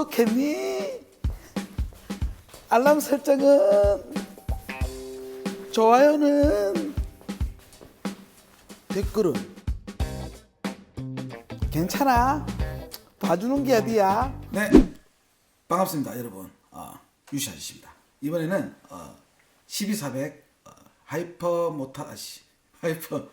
구독했니? 알람 설정은 좋아요는 댓글은. 괜찮아. 봐주는 게 어디야? 네. 반갑습니다 여러분. 어, 유시 아저씨입니다. 이번에는 어, 12400 어, 하이퍼 모타 아씨 하이퍼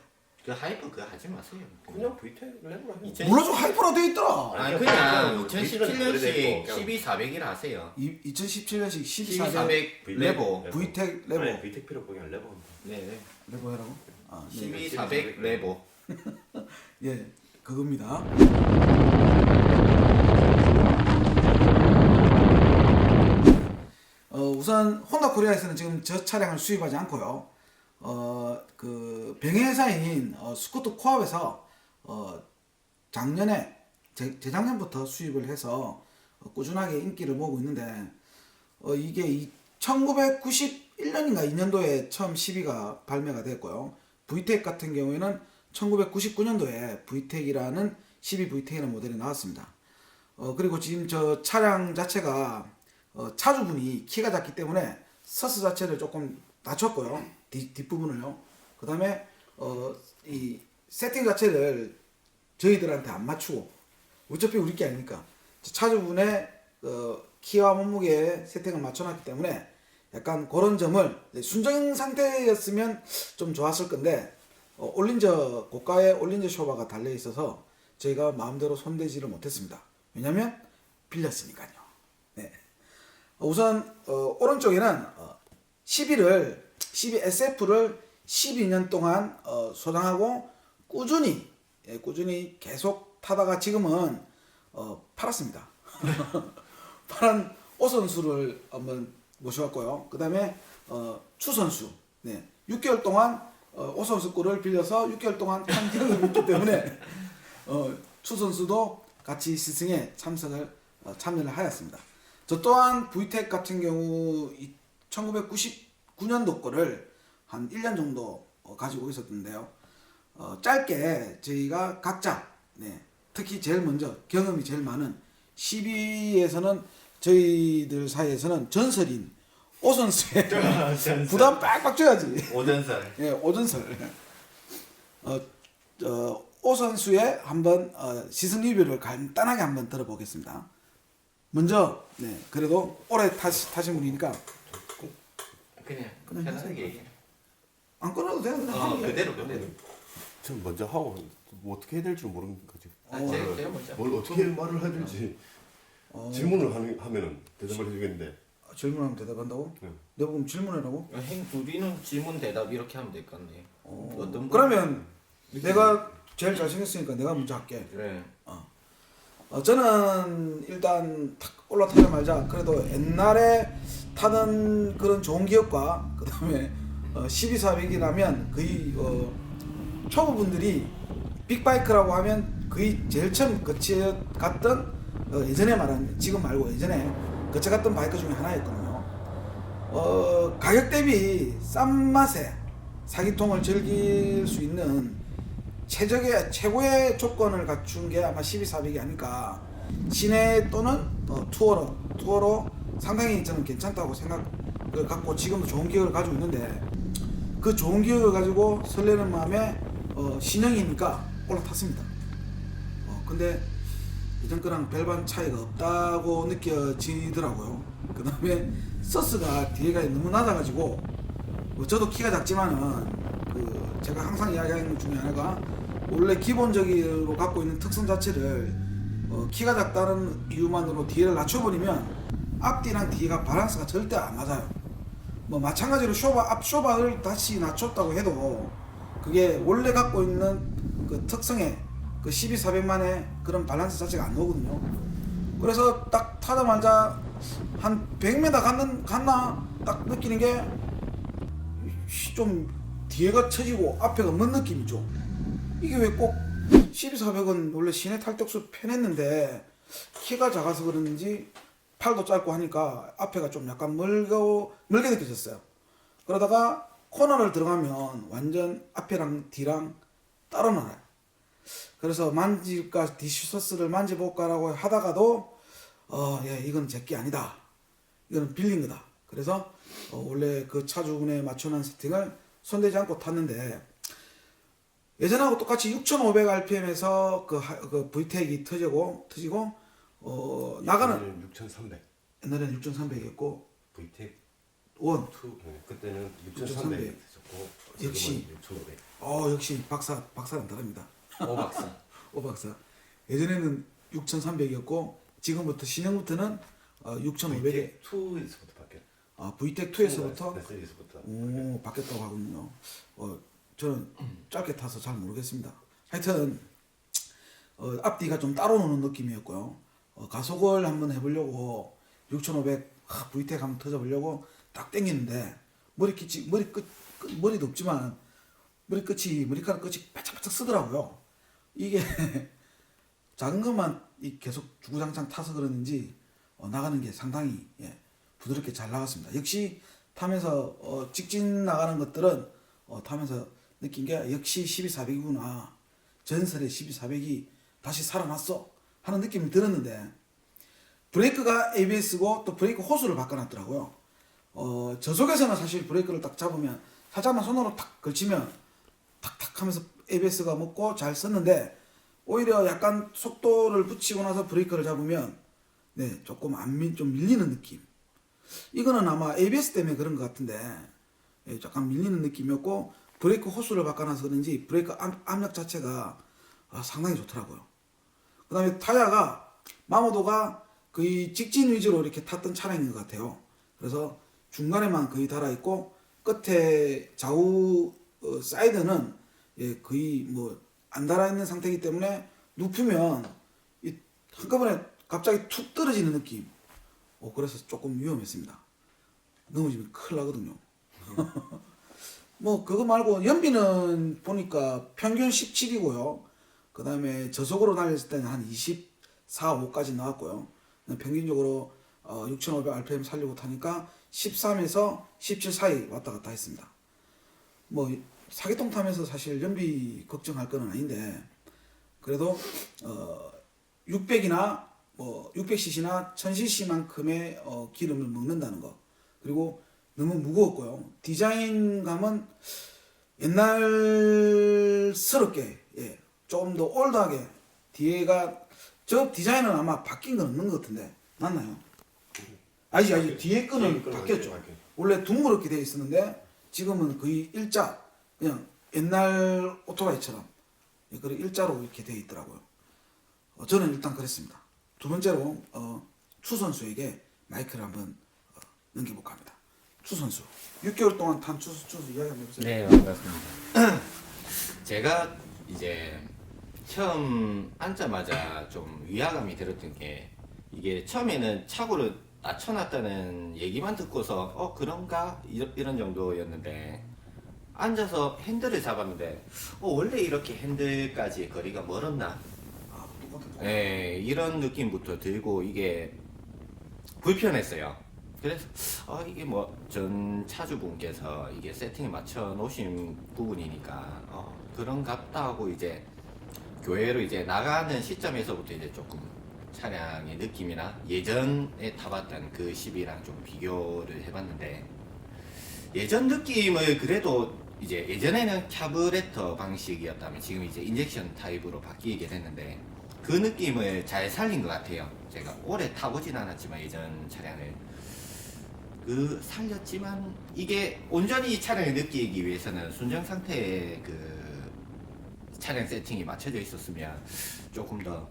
그 하이퍼 그거 하지 마세요. 그냥 VTEC 레벨 하면 2000 몰라서 하이퍼라 돼 있더라 아니 그냥 그냥 빅스는 2017년식 그래도 12400이라 하세요. 이, 2017년식 12400 12400 레보. VTEC 레보 아니 VTEC 필요 없고 그냥 레버 네, 네. 레보 해라고? 아, 네. 12400 레보. 예, 그겁니다. 어, 우선 혼다 코리아에서는 지금 저 차량을 수입하지 않고요. 어, 그 병행회사인 어, 스쿠터 코압에서 어, 작년에 재, 재작년부터 수입을 해서 어, 꾸준하게 인기를 모으고 있는데 어, 이게 이 1991년인가 2년도에 처음 12가 발매가 됐고요. VTEC 같은 경우에는 1999년도에 VTEC이라는 12 VTEC이라는 모델이 나왔습니다. 어, 그리고 지금 저 차량 자체가 어, 차주분이 키가 작기 때문에 서스 자체를 조금 낮췄고요. 뒷, 뒷부분을요. 그 다음에 어, 이 세팅 자체를 저희들한테 안 맞추고 어차피 우리 게 아니니까 저 차주분의 어, 키와 몸무게에 세팅을 맞춰놨기 때문에 약간 그런 점을 네, 순정 상태였으면 좀 좋았을 건데 어, 올린저 고가의 올린저 쇼바가 달려 있어서 저희가 마음대로 손대지를 못했습니다. 왜냐면 빌렸으니까요. 네. 어, 우선 어, 오른쪽에는 어, 12를 12 SF를 12년 동안 어, 소장하고 꾸준히 예, 꾸준히 계속 타다가 지금은 어, 팔았습니다. 파란 오 선수를 한번 모셔왔고요. 그 다음에 어, 추 선수, 네, 6개월 동안 어, 오 선수 거를 빌려서 6개월 동안 탄 기록이 있기 때문에 어, 추 선수도 같이 시승에 참석을 어, 참여를 하였습니다. 저 또한 VTEC 같은 경우 1999년도 거를 한 1년 정도 어, 가지고 있었는데요. 어, 짧게 저희가 각자 네, 특히 제일 먼저 경험이 제일 많은 12에서는 저희들 사이에서는 전설인 오선수의 부담 빡빡 줘야지. 오전설. 예, 오전설. 어, 어, 오 선수의 한번 어, 시승 리뷰를 간단하게 한번 들어보겠습니다. 먼저, 네, 그래도 오래 타시, 타신 분이니까 그냥 그냥 편하게 얘기해. 안 끊어도 돼요. 그냥 어. 그대로 그대로. 좀 먼저 하고 뭐 어떻게 해야 될지 모르는 거지 아, 제가 제가 먼저. 뭘 어떻게 말을 해야 될지 어, 질문을 하는, 하면은 대답을 해주겠는데 질문하면 대답한다고? 네. 내가 그럼 질문해라고? 행 우리는 질문 대답 이렇게 하면 될것 같네. 어, 어떤 분? 그러면 내가 제일 잘생겼으니까 내가 먼저 할게. 그래. 어, 저는 일단 탁 올라타자마자 그래도 옛날에 타던 그런 좋은 기억과 그 다음에 어, 12400이라면 거의 어, 초보분들이 빅바이크라고 하면 거의 제일 처음 거쳐 갔던 어, 예전에 말한 지금 말고 예전에 거쳐 갔던 바이크 중에 하나였거든요. 어, 가격 대비 싼 맛에 사기통을 즐길 수 있는 최적의 최고의 조건을 갖춘 게 아마 12400이 아닐까. 시내 또는 어, 투어로 투어로 상당히 저는 괜찮다고 생각을 갖고 지금도 좋은 기억을 가지고 있는데 그 좋은 기억을 가지고 설레는 마음에 어, 신형이니까 올라탔습니다. 어, 근데 예전 거랑 별반 차이가 없다고 느껴지더라고요. 그 다음에 서스가 뒤에가 너무 낮아가지고 뭐 저도 키가 작지만은 그 제가 항상 이야기하는 것 중에 하나가 원래 기본적으로 갖고 있는 특성 자체를 어, 키가 작다는 이유만으로 뒤를 낮춰버리면 앞뒤랑 뒤가 밸런스가 절대 안 맞아요. 뭐 마찬가지로 쇼바 앞 쇼바를 다시 낮췄다고 해도 그게 원래 갖고 있는 그 특성의 그 12400만의 그런 밸런스 자체가 안 나오거든요. 그래서 딱 타자마자 한 100m 갔는 갔나 딱 느끼는 게 좀 뒤에가 처지고 앞에가 먼 느낌이죠. 이게 왜 꼭 12400은 원래 시내 탈덕수 편했는데 키가 작아서 그런지 팔도 짧고 하니까 앞에가 좀 약간 멀고 멀게 느껴졌어요. 그러다가 코너를 들어가면 완전 앞에랑 뒤랑 따로 나요. 그래서 만질까 디슈서스를 만져볼까라고 하다가도 어, 예, 이건 제게 아니다. 이거는 빌린 거다. 그래서 어, 원래 그 차주분에 맞춰놓은 세팅을 손대지 않고 탔는데 예전하고 똑같이 6,500rpm에서 그, 하- 그 VTEC이 터지고 터지고 어, 나가는 6,300. 옛날에는 6,300이었고 VTEC 원 2 네, 그때는 6,300. 6,300 했었고 역시. 6,500. 어 역시 박사 박사는 다릅니다. 오 박사. 오 박사. 예전에는 6,300이었고 지금부터 신형부터는 어, 6,500에 VTEC 2에서부터 바뀌었. 아, VTEC 2에서부터 네, 3에서부터. 오 바뀌었다고 하군요. 어 저는 짧게 타서 잘 모르겠습니다. 하여튼 어, 앞뒤가 좀 따로 노는 느낌이었고요. 어, 가속을 한번 해보려고 6,500 하, VTEC 한번 터져보려고 딱 땡기는데 머리 끝이 머리 끝, 끝 머리도 없지만 머리 끝이 머리카락 끝이 바짝바짝 쓰더라고요. 이게 작은 것만 이 계속 주구장창 타서 그러는지 어, 나가는 게 상당히 예, 부드럽게 잘 나갔습니다. 역시 타면서 어, 직진 나가는 것들은 어, 타면서 느낀 게 역시 12400이구나. 전설의 12400이 다시 살아났어 하는 느낌이 들었는데 브레이크가 ABS고 또 브레이크 호수를 바꿔놨더라고요. 어, 저속에서는 사실 브레이크를 딱 잡으면 살짝만 손으로 탁 걸치면 탁탁 하면서 ABS가 먹고 잘 썼는데 오히려 약간 속도를 붙이고 나서 브레이크를 잡으면 네 조금 안밀 좀 밀리는 느낌. 이거는 아마 ABS 때문에 그런 것 같은데 예, 약간 밀리는 느낌이었고 브레이크 호수를 바꿔놔서 그런지 브레이크 압, 압력 자체가 아, 상당히 좋더라고요. 그 다음에 타야가 마모도가 거의 직진 위주로 이렇게 탔던 차량인 것 같아요. 그래서 중간에만 거의 달아 있고 끝에 좌우 어, 사이드는 예, 거의 뭐 안 달아 있는 상태이기 때문에 눕히면 이 한꺼번에 갑자기 툭 떨어지는 느낌. 어, 그래서 조금 위험했습니다. 넘어지면 큰일 나거든요. 뭐 그거 말고 연비는 보니까 평균 17이고요. 그 다음에 저속으로 달렸을 때는 한 24, 5까지 나왔고요. 평균적으로 어, 6,500rpm 살리고 타니까 13에서 17 사이 왔다 갔다 했습니다. 뭐 사기통 타면서 사실 연비 걱정할 거는 아닌데 그래도 어 600이나 뭐 600cc나 1000cc만큼의 어, 기름을 먹는다는 거 그리고 너무 무거웠고요 디자인감은 옛날스럽게 예, 조금 더 올드하게 뒤에가 저 디자인은 아마 바뀐 건 없는 것 같은데 맞나요? 아니 아니 뒤에 거는 뒤에 거는 바뀌었죠. 바뀌었죠. 원래 둥그렇게 되어 있었는데 지금은 거의 일자 그냥 옛날 오토바이처럼 예, 그런 일자로 이렇게 되어 있더라고요. 어, 저는 일단 그랬습니다. 두 번째로 어, 추 선수에게 마이크를 한번 어, 넘겨볼까 합니다. 추 선수 6개월 동안 탄 추, 추 선수 이야기 한번 해보세요. 네 반갑습니다. 제가 이제 처음 앉자마자 좀 위화감이 들었던 게 이게 처음에는 차고를 낮춰놨다는 얘기만 듣고서 어 그런가 이런, 이런 정도였는데 앉아서 핸들을 잡았는데 어 원래 이렇게 핸들까지 거리가 멀었나 아. 예, 이런 느낌부터 들고 이게 불편했어요. 그래서 아 이게 뭐 전 차주분께서 이게 세팅에 맞춰 놓으신 부분이니까 어, 그런갑다 하고 이제 교회로 이제 나가는 시점에서부터 이제 조금 차량의 느낌이나 예전에 타봤던 그 10이랑 좀 비교를 해봤는데 예전 느낌을 그래도 이제 예전에는 캬브레터 방식이었다면 지금 이제 인젝션 타입으로 바뀌게 됐는데 그 느낌을 잘 살린 것 같아요. 제가 오래 타보진 않았지만 예전 차량을 그 살렸지만 이게 온전히 이 차량을 느끼기 위해서는 순정 상태의 그 차량 세팅이 맞춰져 있었으면 조금 더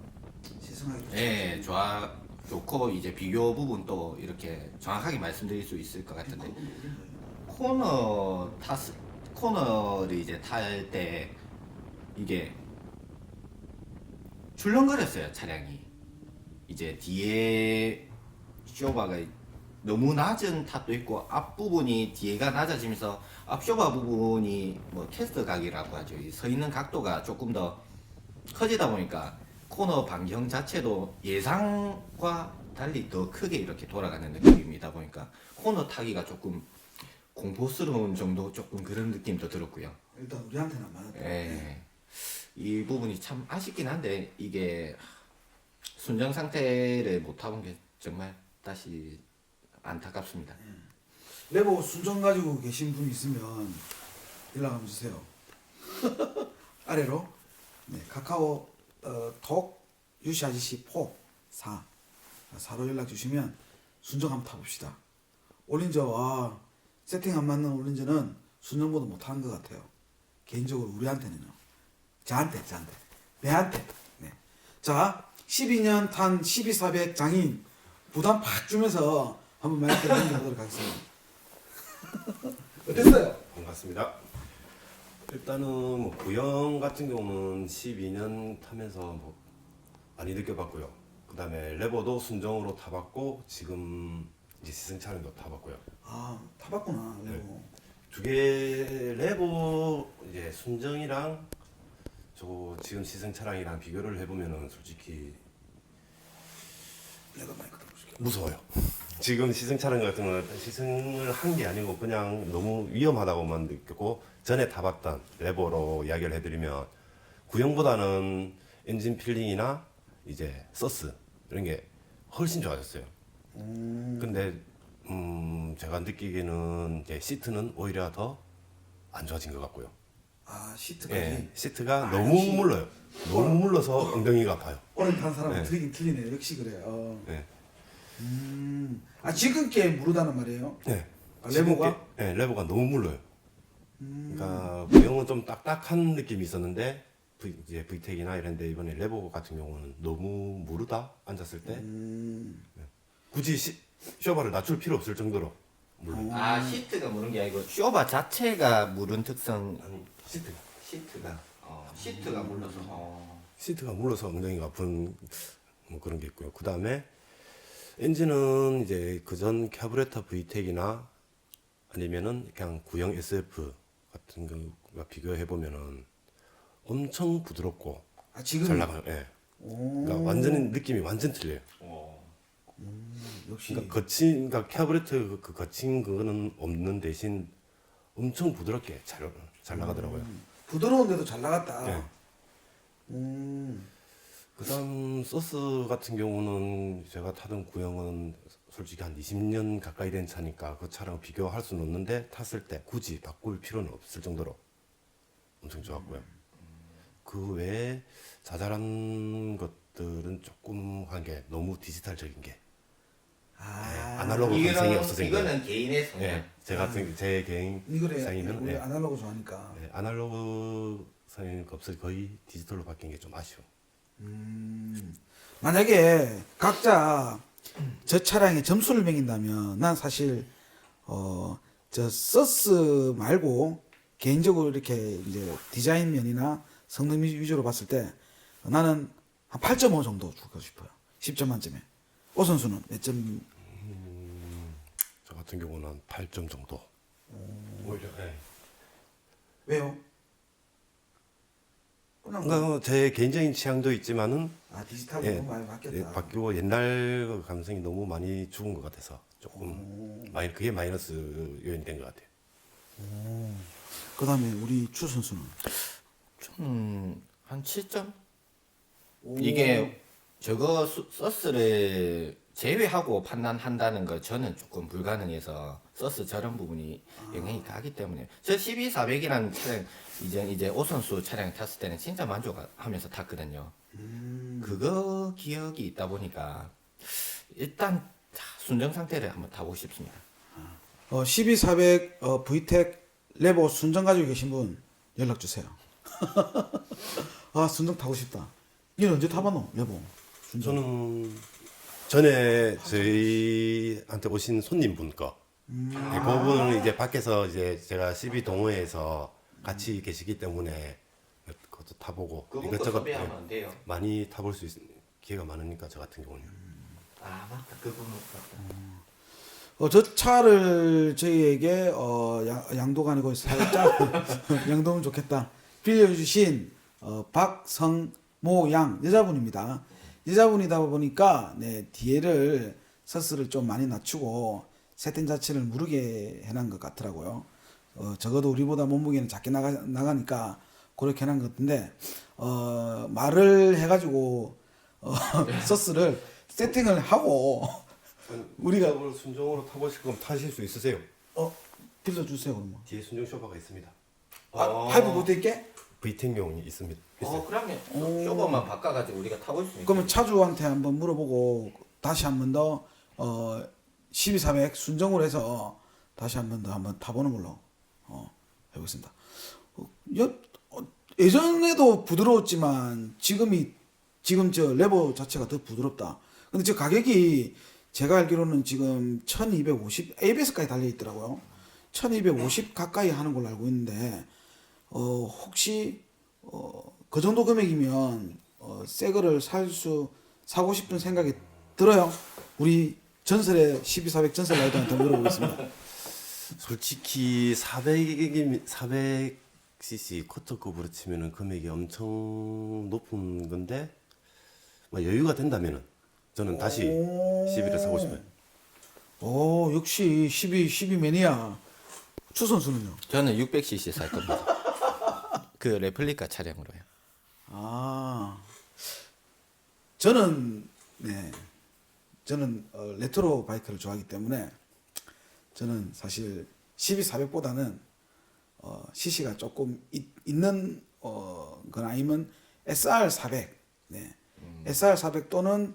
시승하기 예, 좋아 좋고 이제 비교 부분도 이렇게 정확하게 말씀드릴 수 있을 것 같은데. 코너 탔 코너를 이제 탈 때 이게 출렁거렸어요 차량이. 이제 뒤에 쇼바가 너무 낮은 탑도 있고 앞 부분이 뒤에가 낮아지면서 앞 쇼바 부분이 뭐 캐스트 각이라고 하죠 이서 있는 각도가 조금 더 커지다 보니까 코너 반경 자체도 예상과 달리 더 크게 이렇게 돌아가는 느낌이다 보니까 코너 타기가 조금 공포스러운 정도 조금 그런 느낌도 들었고요. 일단 우리한테는 안 맞았다. 예. 이 부분이 참 아쉽긴 한데 이게 순정 상태를 못 타본 게 정말 다시 안타깝습니다. 레버 순정 가지고 계신 분 있으면 연락 한번 주세요. 아래로 네, 카카오 어, 톡 유시 아저씨 포사 사로 연락 주시면 순정 한번 타봅시다. 올린저 아, 세팅 안 맞는 올린저는 순정보다 못하는 것 같아요. 개인적으로 우리한테는요. 저한테 저한테 배한테 네. 자 12년 탄 12400 장인 부담 팍 주면서 한번 마이크를 넘겨보도록 하겠습니다. 어땠어요? 반갑습니다. 일단은 뭐 구형 같은 경우는 12년 타면서 뭐 많이 느껴봤고요. 그 다음에 레버도 순정으로 타봤고 지금 이제 시승 차량도 타봤고요. 아 타봤구나 네. 레고 두개 레버 이제 순정이랑 저 지금 시승 차량이랑 비교를 해보면은 솔직히 내가 마이크 무서워요. 지금 시승 차량 같은 거는 시승을 한 게 아니고 그냥 너무 위험하다고만 느꼈고 전에 타봤던 레버로 이야기를 해드리면 구형보다는 엔진 필링이나 이제 서스 이런 게 훨씬 좋아졌어요. 근데 음 제가 느끼기에는 이제 시트는 오히려 더 안 좋아진 것 같고요. 아 시트까지 예, 시트가 아, 너무 역시. 물러요. 너무 물러서 엉덩이가 아파요. 오래 탄 사람은 네. 틀리긴 틀리네 역시 그래 어. 네. 음. 아 지금 게 무르다는 말이에요 네. 아, 레버가? 네, 레버가 너무 물러요. 음. 그러니까 구형은 좀 딱딱한 느낌이 있었는데 v, 이제 VTEC이나 이런데 이번에 레버 같은 경우는 너무 무르다 앉았을 때 음. 굳이 시, 쇼바를 낮출 필요 없을 정도로 물러. 아 시트가 무른 게 아니고 쇼바 자체가 무른 특성 아니 시트 시트가 어, 시트가 물러서 어. 시트가 물러서 엉덩이가 아픈 뭐 그런 게 있고요. 그 다음에 엔진은 이제 그전 캐브레터 VTEC이나 아니면은 그냥 구형 SF 같은 거가 비교해 보면은 엄청 부드럽고 아 지금 잘 나가요. 예. 오. 그러니까 완전히 느낌이 완전 틀려요. 어. 역시 그러니까 거친, 그러니까 캐브레터 그- 그 거친 그거는 없는 대신 엄청 부드럽게 잘, 잘 나가더라고요. 부드러운데도 잘 나갔다 네. 음. 그 다음 소스 같은 경우는 제가 타던 구형은 솔직히 한 20년 가까이 된 차니까 그 차랑 비교할 수는 없는데 탔을 때 굳이 바꿀 필요는 없을 정도로 엄청 좋았고요. 그 외에 자잘한 것들은 조금 한 게 너무 디지털적인 게아 네, 아날로그 감성이 이거는 없어진 이거는 거예요. 개인의 성향. 예, 제 같은 제 개인 이거래 상이면 우리 예, 아날로그 좋아하니까 예, 아날로그 상이 없어 거의 디지털로 바뀐 게 좀 아쉬워. 음, 만약에 각자 저 차량에 점수를 매긴다면 난 사실 어 저 서스 말고 개인적으로 이렇게 이제 디자인 면이나 성능 위- 위주로 봤을 때 나는 한 8.5 정도 주고 싶어요. 10점 만점에. 오 선수는 몇 점? 저 같은 경우는 한 8점 정도. 오히려 예. 왜요? 그냥 그러니까 제 개인적인 취향도 있지만은 아 디지털로 예, 너무 많이 바뀌었다. 예, 바뀌고 옛날 그 감성이 너무 많이 죽은 것 같아서 조금 마이 그게 마이너스 요인이 된 것 같아요. 그다음에 우리 추 선수는 음, 한 7점? 오. 이게 저거 수- 소스를 제외하고 판단한다는 거 저는 조금 불가능해서 소스 저런 부분이 영향이 가기 때문에 저 12400이라는 차량 이제 이제 오선수 차량 탔을 때는 진짜 만족하면서 탔거든요. 그거 기억이 있다 보니까 일단 자, 순정 상태를 한번 타보고 싶습니다. 어, 12400 어, VTEC 레버 순정 가지고 계신 분 연락 주세요. 아 순정 타고 싶다. 이는 언제 타봤노 레버? 순정. 저는 전에 저희한테 오신 손님분 거 대부분은 이제 밖에서 이제 제가 12 동호회에서 같이 계시기 때문에 그것도 타보고 이것저것 예, 안 돼요. 많이 타볼 수 있, 기회가 많으니까 저 같은 경우는 아 맞다 그 부분 맞다. 어, 저 차를 저희에게 어, 양, 양도가 아니고 살짝 양도면 좋겠다. 빌려주신 어, 박성모 양 여자분입니다. 여자분이다 보니까 네, 뒤에를 서스를 좀 많이 낮추고 세팅 자체를 무르게 해놓은 것 같더라고요. 어, 적어도 우리보다 몸무게는 작게 나가, 나가니까 그렇게 해놓은 것 같은데 어, 말을 해가지고 어, 소스를 세팅을 하고 우리가 오늘 순정으로 타보실 거면 타실 수 있으세요? 어 빌려주세요 그러면. 뒤에 순정 쇼바가 있습니다. 아, 어. 파이브 못돼 있게? VT용이 있습니다. 있어요. 어 그러면 쇼버만 바꿔가지고 우리가 수 있는. 그러면 차주한테 한번 물어보고 다시 한 번 더 어, 12400 순정으로 해서 다시 한 번 더 한번 타보는 걸로 어, 해보겠습니다. 어, 여, 어, 예전에도 부드러웠지만 지금이 지금 저 레버 자체가 더 부드럽다. 근데 저 가격이 제가 알기로는 지금 1250 ABS까지 달려 있더라고요. 1250 가까이 하는 걸로 알고 있는데 어, 혹시 어, 그 정도 금액이면 어, 새 거를 살 수 사고 싶은 생각이 들어요. 우리 전설의 12400 전설 라이더한테 물어보겠습니다. 솔직히 400이 400cc 쿼터급으로 치면은 금액이 엄청 높은 건데 뭐 여유가 된다면은 저는 다시 오. 11을 사고 싶어요. 오 역시 12 12 매니아 추 선수는요? 저는 600cc 살 겁니다. 그 레플리카 차량으로요. 아 저는 네 저는 어, 레트로 바이크를 좋아하기 때문에 저는 사실 12400보다는 어, CC가 조금 있, 있는 어, 건 아니면 SR400 네 SR400 또는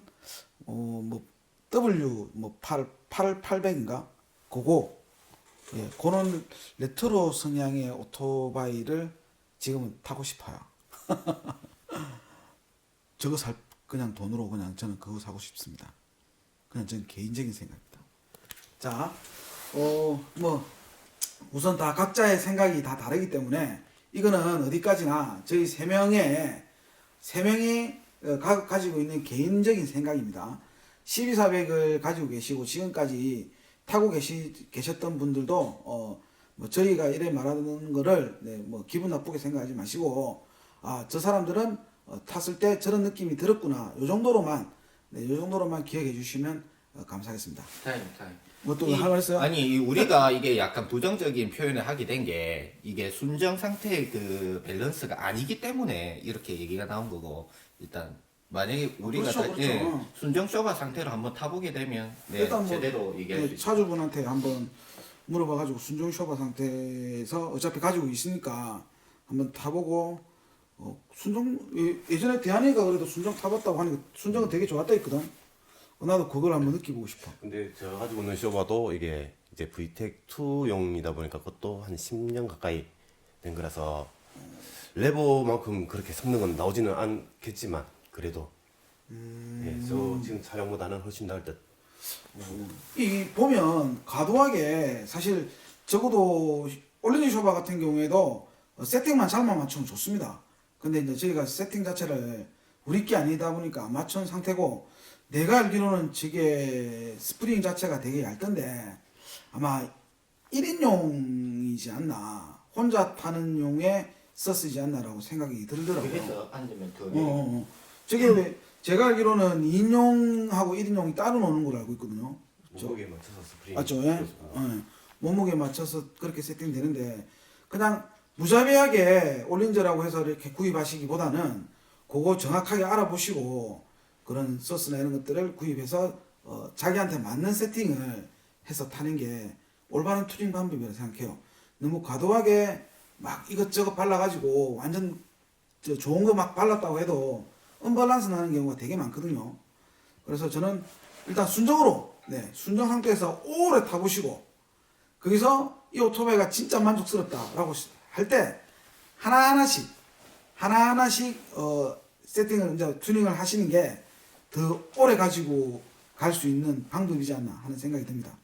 어, 뭐 W 뭐8 8 800인가 그거 예 그런 레트로 성향의 오토바이를 지금은 타고 싶어요. 저거 살 그냥 돈으로 그냥 저는 그거 사고 싶습니다. 그냥 저는 개인적인 생각입니다. 자, 어 뭐 우선 다 각자의 생각이 다 다르기 때문에 이거는 어디까지나 저희 세 명의 세 명이 어, 가, 가지고 있는 개인적인 생각입니다. 12400을 가지고 계시고 지금까지 타고 계시, 계셨던 분들도 어, 뭐 저희가 이래 말하는 거를 네, 뭐 기분 나쁘게 생각하지 마시고 아 저 사람들은 어, 탔을 때 저런 느낌이 들었구나 요 정도로만 네, 요 정도로만 기억해 주시면 어, 감사하겠습니다. 타임 타임. 뭐또 이- 할말 있어요? 아니 이 우리가 이게 약간 부정적인 표현을 하게 된 게 이게 순정 상태의 그 밸런스가 아니기 때문에 이렇게 얘기가 나온 거고 일단 만약에 우리가 그렇죠, 다- 그렇죠. 예, 순정 쇼바 상태로 한번 타보게 되면 네, 일단 뭐 제대로 네, 있죠. 차주분한테 한번 물어봐가지고 순정 쇼바 상태에서 어차피 가지고 있으니까 한번 타보고 어, 순정 예- 예전에 대한이가 그래도 순정 타봤다고 하니까 순정은 되게 좋았다 했거든. 어, 나도 그걸 한번 느끼고 싶어. 근데 저 가지고 있는 쇼바도 이게 이제 VTEC 2용이다 보니까 그것도 한 10년 가까이 된 거라서 레버만큼 그렇게 건 나오지는 않겠지만 그래도 예, 저 지금 촬영보다는 훨씬 나을 듯. 이 보면 과도하게 사실 적어도 올리는 쇼바 같은 경우에도 어, 세팅만 잘만 맞추면 좋습니다. 근데 이제 저희가 세팅 자체를 우리 게 아니다 보니까 안 맞춘 상태고 내가 알기로는 저게 스프링 자체가 되게 얇던데 아마 1인용이지 않나 혼자 타는 용에 썼으지 않나라고 생각이 들더라고요. 앉으면 더 어, 어, 어. 저게 왜 제가 알기로는 2인용하고 1인용이 따로 노는 걸로 알고 있거든요. 목에 맞춰서 스프링. 맞죠? 예? 예. 몸무게 맞춰서 그렇게 세팅되는데 그냥 무자비하게 올린저라고 해서 이렇게 구입하시기보다는 그거 정확하게 알아보시고 그런 소스나 이런 것들을 구입해서 어, 자기한테 맞는 세팅을 해서 타는 게 올바른 튜닝 방법이라고 생각해요. 너무 과도하게 막 이것저것 발라가지고 완전 저 좋은 거 막 발랐다고 해도 언밸런스 나는 경우가 되게 많거든요. 그래서 저는 일단 순정으로 네 순정 상태에서 오래 타보시고 거기서 이 오토바이가 진짜 만족스럽다라고 할 때 하나하나씩 하나하나씩 어 세팅을 이제 튜닝을 하시는 게 더 오래 가지고 갈 수 있는 방법이지 않나 하는 생각이 듭니다.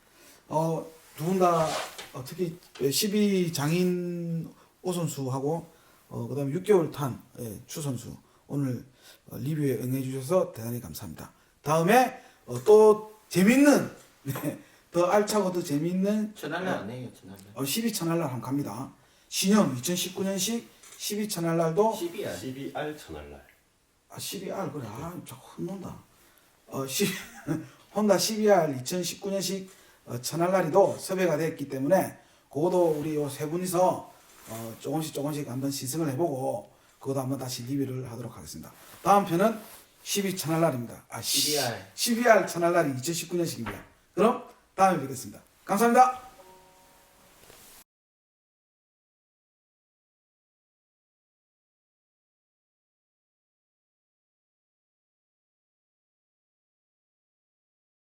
어 두 분다 어, 특히 12 장인 오 선수하고 어 그다음에 6개월 탄 예, 추 선수 오늘 어, 리뷰에 응해 주셔서 대단히 감사합니다. 다음에 어, 또 재밌는 네, 더 알차고 더 재밌는 천할날 아니에요 천할날. 어, 12천할날 한번 갑니다. 신형 2019년식 12천할날도 12야. 12R 천할날. 아 12R 그래 아 자꾸 혼난다. 어 10, 혼다 12R 2019년식 어, 천할날이도 섭외가 됐기 때문에 그것도 우리 요 세 분이서 어, 조금씩 조금씩 한번 시승을 해보고 그것도 한번 다시 리뷰를 하도록 하겠습니다. 다음 편은 12 천할날입니다. 아 12R. 12R 천할날이 2019년식입니다. 그럼 다음에 뵙겠습니다. 감사합니다.